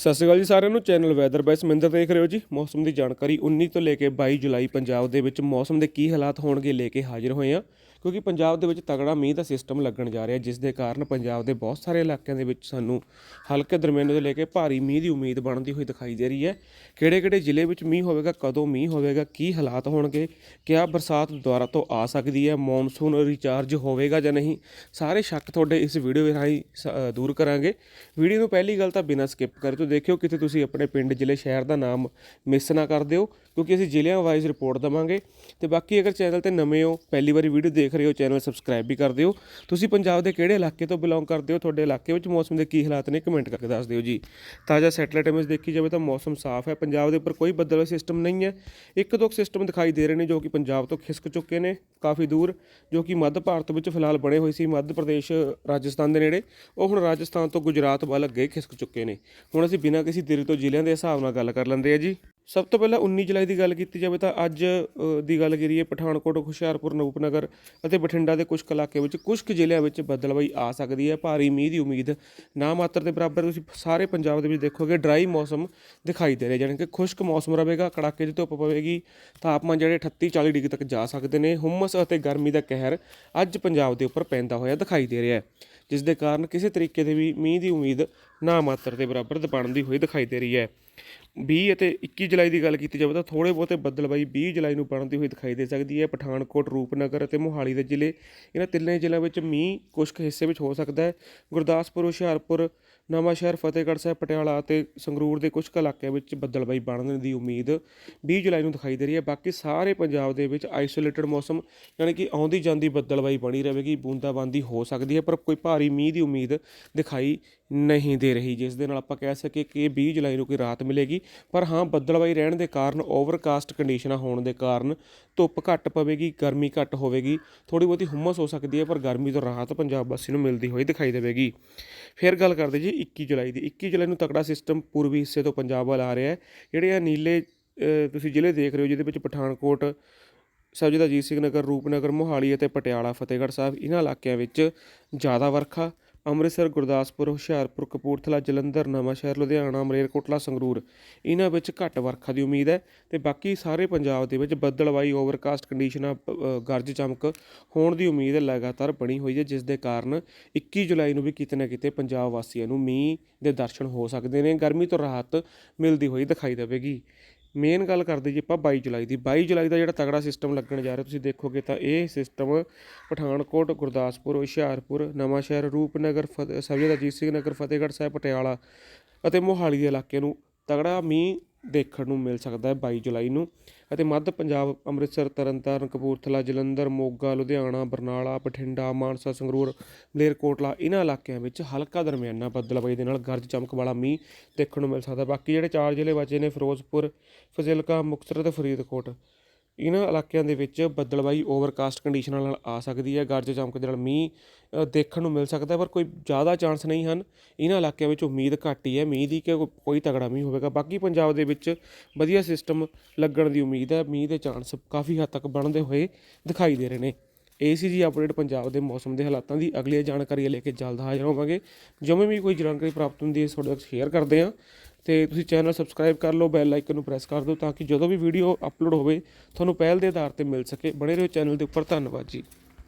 ਸਤਿ ਸ਼੍ਰੀ ਅਕਾਲ ਜੀ ਸਾਰਿਆਂ ਨੂੰ। ਚੈਨਲ ਵੈਦਰ ਬਾਈ ਸਮਿੰਦਰ ਦੇਖ ਰਹੇ ਹੋ ਜੀ। ਮੌਸਮ ਦੀ ਜਾਣਕਾਰੀ 19 ਤੋਂ ਲੈ ਕੇ 22 ਜੁਲਾਈ ਪੰਜਾਬ ਦੇ ਵਿੱਚ ਮੌਸਮ ਦੇ ਕੀ ਹਾਲਾਤ ਹੋਣਗੇ ਲੈ ਕੇ ਹਾਜ਼ਰ ਹੋਏ ਆ ਕਿਉਂਕਿ ਪੰਜਾਬ ਦੇ ਵਿੱਚ ਤਗੜਾ ਮੀਂਹ ਦਾ ਸਿਸਟਮ ਲੱਗਣ ਜਾ ਰਿਹਾ, ਜਿਸ ਦੇ ਕਾਰਨ ਪੰਜਾਬ ਦੇ ਬਹੁਤ ਸਾਰੇ ਇਲਾਕਿਆਂ ਦੇ ਵਿੱਚ ਸਾਨੂੰ ਹਲਕੇ ਦਰਮਿਆਨੇ ਤੋਂ ਲੈ ਕੇ ਭਾਰੀ ਮੀਂਹ ਦੀ ਉਮੀਦ ਬਣਦੀ ਹੋਈ ਦਿਖਾਈ ਦੇ ਰਹੀ ਹੈ। ਕਿਹੜੇ ਕਿਹੜੇ ਜ਼ਿਲ੍ਹੇ ਵਿੱਚ ਮੀਂਹ ਹੋਵੇਗਾ, ਕਦੋਂ ਮੀਂਹ ਹੋਵੇਗਾ, ਕੀ ਹਾਲਾਤ ਹੋਣਗੇ, ਕਿਆ ਬਰਸਾਤ ਦੁਬਾਰਾ ਤੋਂ ਆ ਸਕਦੀ ਹੈ ਮੌਨਸੂਨ ਰਿਚਾਰਜ ਹੋਵੇਗਾ ਜਾਂ ਨਹੀਂ, ਸਾਰੇ ਸ਼ੱਕ ਤੁਹਾਡੇ ਇਸ ਵੀਡੀਓ ਦੇ ਰਾਹੀਂ ਸ- ਦੂਰ ਕਰਾਂਗੇ। ਵੀਡੀਓ ਨੂੰ ਪਹਿਲੀ ਗੱਲ ਤਾਂ ਬਿਨਾਂ ਸਕਿਪ ਕਰੇ ਤੋਂ ਦੇਖਿਓ ਕਿਤੇ ਤੁਸੀਂ ਆਪਣੇ ਪਿੰਡ, ਜ਼ਿਲ੍ਹੇ, ਸ਼ਹਿਰ ਦਾ ਨਾਮ ਮਿਸ ਨਾ ਕਰ ਦਿਓ, ਕਿਉਂਕਿ ਅਸੀਂ ਜ਼ਿਲ੍ਹਿਆਂ ਵਾਈਜ਼ ਰਿਪੋਰਟ ਦਵਾਂਗੇ। ਤੇ ਬਾਕੀ ਅਗਰ ਚੈਨਲ ਤੇ ਨਵੇਂ ਹੋ, ਪਹਿਲੀ ਵਾਰੀ ਵੀਡੀਓ ਦੇਖ ਰਹੇ ਹੋ ਚੈਨਲ ਸਬਸਕ੍ਰਾਈਬ ਵੀ ਕਰ ਦਿਓ। ਤੁਸੀਂ ਪੰਜਾਬ ਦੇ ਕਿਹੜੇ ਇਲਾਕੇ ਤੋਂ ਬਿਲੋਂਗ ਕਰਦੇ ਹੋ? ਤੁਹਾਡੇ ਇਲਾਕੇ ਵਿੱਚ ਮੌਸਮ ਦੇ ਕੀ ਹਾਲਾਤ ਨੇ? ਕਮੈਂਟ ਕਰਕੇ ਦੱਸ ਦਿਓ ਜੀ। ਤਾਜ਼ਾ ਸੈਟਲਾਈਟ ਇਮੇਜ ਦੇਖੀ ਜਾਵੇ ਤਾਂ ਮੌਸਮ ਸਾਫ਼ ਹੈ। ਪੰਜਾਬ ਦੇ ਉੱਪਰ ਕੋਈ ਬੱਦਲ ਸਿਸਟਮ ਨਹੀਂ ਹੈ। ਇੱਕ ਦੋ ਸਿਸਟਮ ਦਿਖਾਈ ਦੇ ਰਹੇ ਨੇ ਜੋ ਕਿ ਪੰਜਾਬ ਤੋਂ ਖਿਸਕ ਚੁੱਕੇ ਨੇ, ਕਾਫੀ ਦੂਰ, ਜੋ ਕਿ ਮੱਧ ਭਾਰਤ ਵਿੱਚ ਫਿਲਹਾਲ ਬਣੇ ਹੋਏ ਸੀ। ਮੱਧ ਪ੍ਰਦੇਸ਼, ਰਾਜਸਥਾਨ ਦੇ ਨੇੜੇ। ਉਹ ਹੁਣ ਰਾਜਸਥਾਨ ਤੋਂ ਗੁਜਰਾਤ ਵੱਲ ਅੱਗੇ ਖਿਸਕ ਚੁੱਕੇ ਨੇ। ਹੁਣ ਅਸੀਂ ਬਿਨਾਂ ਕਿਸੇ ਦੇਰੀ ਤੋਂ ਜ਼ਿਲ੍ਹਿਆਂ ਦੇ ਹਿਸਾਬ ਨਾਲ ਗੱਲ ਕਰ ਲੈਂਦੇ ਆ ਜੀ। ਸਭ ਤੋਂ ਪਹਿਲਾਂ 19 ਜੁਲਾਈ ਦੀ ਗੱਲ ਕੀਤੀ ਜਾਵੇ ਤਾਂ ਅੱਜ ਦੀ ਗੱਲ ਕਰੀਏ ਪਠਾਨਕੋਟ, ਹੁਸ਼ਿਆਰਪੁਰ ਰੂਪਨਗਰ ਅਤੇ ਬਠਿੰਡਾ ਦੇ ਕੁਝ ਕੁ ਇਲਾਕੇ ਵਿੱਚ, ਕੁਝ ਕੁ ਜ਼ਿਲ੍ਹਿਆਂ ਵਿੱਚ ਬੱਦਲਬਾਈ ਆ ਸਕਦੀ ਹੈ। ਭਾਰੀ ਮੀਂਹ ਦੀ ਉਮੀਦ ਨਾ ਮਾਤਰ ਦੇ ਬਰਾਬਰ ਤੁਸੀਂ ਸਾਰੇ ਪੰਜਾਬ ਦੇ ਵਿੱਚ ਦੇਖੋਗੇ, ਡਰਾਈ ਮੌਸਮ ਦਿਖਾਈ ਦੇ ਰਿਹਾ ਜਾਣੀ ਕਿ ਖੁਸ਼ਕ ਮੌਸਮ ਰਹੇਗਾ, ਕੜਾਕੇ ਦੀ ਧੁੱਪ ਪਵੇਗੀ, ਤਾਪਮਾਨ ਜਿਹੜੇ 38 40 ਡਿਗਰੀ ਤੱਕ ਜਾ ਸਕਦੇ ਨੇ, ਹੁਮਸ ਅਤੇ ਗਰਮੀ ਦਾ ਕਹਿਰ ਅੱਜ ਪੰਜਾਬ ਦੇ ਉੱਪਰ ਪੈਂਦਾ ਹੋਇਆ ਦਿਖਾਈ ਦੇ ਰਿਹਾ ਹੈ, ਜਿਸ ਦੇ ਕਾਰਨ ਕਿਸੇ ਤਰੀਕੇ ਦੇ ਵੀ ਮੀਂਹ ਦੀ ਉਮੀਦ ਨਾ ਮਾਤਰ ਦੇ ਬਰਾਬਰ ਬਣਦੀ ਹੋਈ ਦਿਖਾਈ ਦੇ ਰਹੀ ਹੈ। 20 ਅਤੇ 21 ਜੁਲਾਈ ਦੀ ਗੱਲ ਕੀਤੀ ਜਾਵੇ ਤਾਂ ਥੋੜੇ ਬਹੁਤੇ ਬੱਦਲਬਾਈ 20 ਜੁਲਾਈ ਨੂੰ ਬਣਦੀ ਹੋਈ ਦਿਖਾਈ ਦੇ ਸਕਦੀ ਹੈ। ਪਠਾਨਕੋਟ, ਰੂਪਨਗਰ ਅਤੇ ਮੋਹਾਲੀ ਦੇ ਜ਼ਿਲ੍ਹੇ। ਇਹਨਾਂ ਤਿੰਨੇ ਜ਼ਿਲ੍ਹਿਆਂ ਵਿੱਚ ਮੀਂਹ ਕੁਝ ਕੁ ਹਿੱਸੇ ਵਿੱਚ ਹੋ ਸਕਦਾ ਹੈ। ਗੁਰਦਾਸਪੁਰ, ਹੁਸ਼ਿਆਰਪੁਰ, ਨਵਾਂਸ਼ਹਿਰ, ਫਤਿਹਗੜ੍ਹ ਸਾਹਿਬ, ਪਟਿਆਲਾ ਅਤੇ ਸੰਗਰੂਰ ਦੇ ਕੁਝ ਕੁ ਇਲਾਕਿਆਂ ਵਿੱਚ ਬੱਦਲਬਾਈ ਬਣਨ ਦੀ ਉਮੀਦ 20 ਜੁਲਾਈ ਨੂੰ ਦਿਖਾਈ ਦੇ ਰਹੀ ਹੈ। ਬਾਕੀ ਸਾਰੇ ਪੰਜਾਬ ਦੇ ਵਿੱਚ ਆਈਸੋਲੇਟਡ ਮੌਸਮ ਯਾਨੀ ਕਿ ਆਉਂਦੀ ਜਾਂਦੀ ਬੱਦਲਬਾਈ ਬਣੀ ਰਹੇਗੀ, ਬੂੰਦਾਬਾਂਦੀ ਹੋ ਸਕਦੀ ਹੈ, ਪਰ ਕੋਈ ਭਾਰੀ ਮੀਂਹ ਦੀ ਉਮੀਦ ਦਿਖਾਈ ਨਹੀਂ ਦੇ ਰਹੀ। ਜਿਸ ਦੇ ਨਾਲ ਆਪਾਂ ਕਹਿ ਸਕੀਏ ਕਿ 20 ਜੁਲਾਈ ਨੂੰ ਕੋਈ ਰਾਤ ਮਿਲੇਗੀ। ਪਰ ਹਾਂ ਬੱਦਲਬਾਈ ਰਹਿਣ ਦੇ ਕਾਰਨ ਓਵਰਕਾਸਟ ਕੰਡੀਸ਼ਨਾਂ ਹੋਣ ਦੇ ਕਾਰਨ ਧੁੱਪ ਘੱਟ ਪਵੇਗੀ, ਗਰਮੀ ਘੱਟ ਹੋਵੇਗੀ ਥੋੜੀ ਬਹੁਤੀ ਹੁਮਸ ਹੋ ਸਕਦੀ ਹੈ, ਪਰ ਗਰਮੀ ਤੋਂ ਰਾਹਤ ਪੰਜਾਬ ਵਾਸੀ ਨੂੰ ਮਿਲਦੀ ਹੋਈ ਦਿਖਾਈ ਦੇਵੇਗੀ। ਫਿਰ ਗੱਲ ਕਰਦੇ ਜੀ 21 ਜੁਲਾਈ ਦੀ। 21 ਜੁਲਾਈ ਨੂੰ ਤਕੜਾ ਸਿਸਟਮ ਪੂਰਬੀ ਹਿੱਸੇ ਤੋਂ ਪੰਜਾਬ ਵੱਲ ਆ ਰਿਹਾ ਹੈ। ਜਿਹੜੇ ਆ ਨੀਲੇ ਤੁਸੀਂ ਜ਼ਿਲ੍ਹੇ ਦੇਖ ਰਹੇ ਹੋ, ਜਿਹਦੇ ਵਿੱਚ ਪਠਾਨਕੋਟ, ਸਰਬਜੀਤ ਅਜੀਤ ਸਿੰਘ ਨਗਰ, ਰੂਪਨਗਰ, ਮੋਹਾਲੀ ਅਤੇ ਪਟਿਆਲਾ, ਫਤਿਹਗੜ੍ਹ ਸਾਹਿਬ, ਇਹਨਾਂ ਇਲਾਕਿਆਂ ਵਿੱਚ ਜ਼ਿਆਦਾ ਵਰਖਾ ਅੰਮ੍ਰਿਤਸਰ, ਗੁਰਦਾਸਪੁਰ, ਹੁਸ਼ਿਆਰਪੁਰ, ਕਪੂਰਥਲਾ, ਜਲੰਧਰ, ਨਵਾਂਸ਼ਹਿਰ, ਲੁਧਿਆਣਾ, ਮਲੇਰਕੋਟਲਾ, ਸੰਗਰੂਰ। ਇਹਨਾਂ ਵਿੱਚ ਘੱਟ ਵਰਖਾ ਦੀ ਉਮੀਦ ਹੈ ਤੇ ਬਾਕੀ ਸਾਰੇ ਪੰਜਾਬ ਦੇ ਵਿੱਚ ਬੱਦਲਵਾਈ ਓਵਰਕਾਸਟ ਕੰਡੀਸ਼ਨਾਂ ਗਰਜ ਚਮਕ ਹੋਣ ਦੀ ਉਮੀਦ ਲਗਾਤਾਰ ਬਣੀ ਹੋਈ ਹੈ, ਜਿਸ ਦੇ ਕਾਰਨ 21 ਜੁਲਾਈ ਨੂੰ ਵੀ ਕਿਤੇ ਨਾ ਕਿਤੇ ਪੰਜਾਬ ਵਾਸੀਆਂ ਨੂੰ ਮੀਂਹ ਦੇ ਦਰਸ਼ਨ ਹੋ ਸਕਦੇ ਨੇ। ਗਰਮੀ ਤੋਂ ਰਾਹਤ ਮਿਲਦੀ ਹੋਈ ਦਿਖਾਈ ਦੇਵੇਗੀ। ਮੇਨ ਗੱਲ ਕਰਦੇ ਜੀ ਆਪਾਂ 22 ਜੁਲਾਈ ਦੀ। 22 ਜੁਲਾਈ ਦਾ ਜਿਹੜਾ ਤਗੜਾ ਸਿਸਟਮ ਲੱਗਣ ਜਾ ਰਿਹਾ, ਤੁਸੀਂ ਦੇਖੋਗੇ ਤਾਂ ਇਹ ਸਿਸਟਮ ਪਠਾਨਕੋਟ, ਗੁਰਦਾਸਪੁਰ, ਹੁਸ਼ਿਆਰਪੁਰ, ਨਵਾਂਸ਼ਹਿਰ, ਰੂਪਨਗਰ, ਫਤਿਹ ਸਰਬਜੀਤ ਅਜੀਤ ਸਿੰਘ ਨਗਰ, ਫਤਿਹਗੜ੍ਹ ਸਾਹਿਬ, ਪਟਿਆਲਾ ਅਤੇ ਮੋਹਾਲੀ ਦੇ ਇਲਾਕੇ ਨੂੰ ਤਗੜਾ ਮੀਂਹ ਦੇਖਣ ਨੂੰ ਮਿਲ ਸਕਦਾ ਹੈ 22 ਜੁਲਾਈ ਨੂੰ। ਅਤੇ ਮੱਧ ਪੰਜਾਬ, ਅੰਮ੍ਰਿਤਸਰ, ਤਰਨਤਾਰਨ, ਕਪੂਰਥਲਾ, ਜਲੰਧਰ, ਮੋਗਾ, ਲੁਧਿਆਣਾ, ਬਰਨਾਲਾ, ਬਠਿੰਡਾ, ਮਾਨਸਾ, ਸੰਗਰੂਰ ਮਲੇਰਕੋਟਲਾ ਇਹਨਾਂ ਇਲਾਕਿਆਂ ਵਿੱਚ ਹਲਕਾ ਦਰਮਿਆਨਾ ਬੱਦਲਬਾਈ ਦੇ ਨਾਲ ਗਰਜ ਚਮਕ ਵਾਲਾ ਮੀਂਹ ਦੇਖਣ ਨੂੰ ਮਿਲ ਸਕਦਾ ਬਾਕੀ ਜਿਹੜੇ ਚਾਰ ਜ਼ਿਲ੍ਹੇ ਬਚੇ ਨੇ, ਫਿਰੋਜ਼ਪੁਰ, ਫਜ਼ਿਲਕਾ, ਮੁਕਤਸਰ ਅਤੇ ਫਰੀਦਕੋਟ। ਇਹਨਾਂ ਇਲਾਕਿਆਂ ਦੇ ਵਿੱਚ ਬੱਦਲਬਾਈ ਓਵਰਕਾਸਟ ਕੰਡੀਸ਼ਨਾਂ ਨਾਲ ਆ ਸਕਦੀ ਹੈ। ਗਰਜ ਚਮਕ ਦੇ ਨਾਲ ਮੀਂਹ ਦੇਖਣ ਨੂੰ ਮਿਲ ਸਕਦਾ ਪਰ ਕੋਈ ਜ਼ਿਆਦਾ ਚਾਂਸ ਨਹੀਂ ਹਨ। ਇਹਨਾਂ ਇਲਾਕਿਆਂ ਵਿੱਚ ਉਮੀਦ ਘੱਟ ਹੀ ਹੈ। ਮੀਂਹ ਦੀ ਕਿ ਕੋਈ ਤਗੜਾ ਮੀਂਹ ਹੋਵੇਗਾ। ਬਾਕੀ ਪੰਜਾਬ ਦੇ ਵਿੱਚ ਵਧੀਆ ਸਿਸਟਮ ਲੱਗਣ ਦੀ ਉਮੀਦ ਹੈ। ਮੀਂਹ ਦੇ ਚਾਂਸ ਕਾਫੀ ਹੱਦ ਤੱਕ ਬਣਦੇ ਹੋਏ ਦਿਖਾਈ ਦੇ ਰਹੇ ਨੇ। ਇਹ ਸੀ ਜੀ ਅਪਡੇਟ ਪੰਜਾਬ ਦੇ ਮੌਸਮ ਦੇ ਹਾਲਾਤਾਂ ਦੀ ਅਗਲੀ ਜਾਣਕਾਰੀ ਲੈ ਕੇ ਜਲਦ ਹਾਜ਼ਰ ਹੋਵਾਂਗੇ। ਜਿਵੇਂ ਵੀ ਕੋਈ ਜਾਣਕਾਰੀ ਪ੍ਰਾਪਤ ਹੁੰਦੀ ਹੈ ਤੁਹਾਡੇ ਤੱਕ ਸ਼ੇਅਰ ਕਰਦੇ ਹਾਂ। ਤੇ ਤੁਸੀਂ ਚੈਨਲ ਸਬਸਕ੍ਰਾਈਬ ਕਰ ਲਓ ਬੈਲ ਆਈਕਨ ਨੂੰ ਪ੍ਰੈਸ ਕਰ ਦਿਓ ਤਾਂ ਕਿ ਜਦੋਂ ਵੀ ਵੀਡੀਓ ਅਪਲੋਡ ਹੋਵੇ, ਤੁਹਾਨੂੰ ਪਹਿਲ ਦੇ ਆਧਾਰ ਤੇ ਮਿਲ ਸਕੇ। ਬਣੇ ਰਹੋ ਚੈਨਲ ਦੇ ਉੱਪਰ। ਧੰਨਵਾਦ ਜੀ।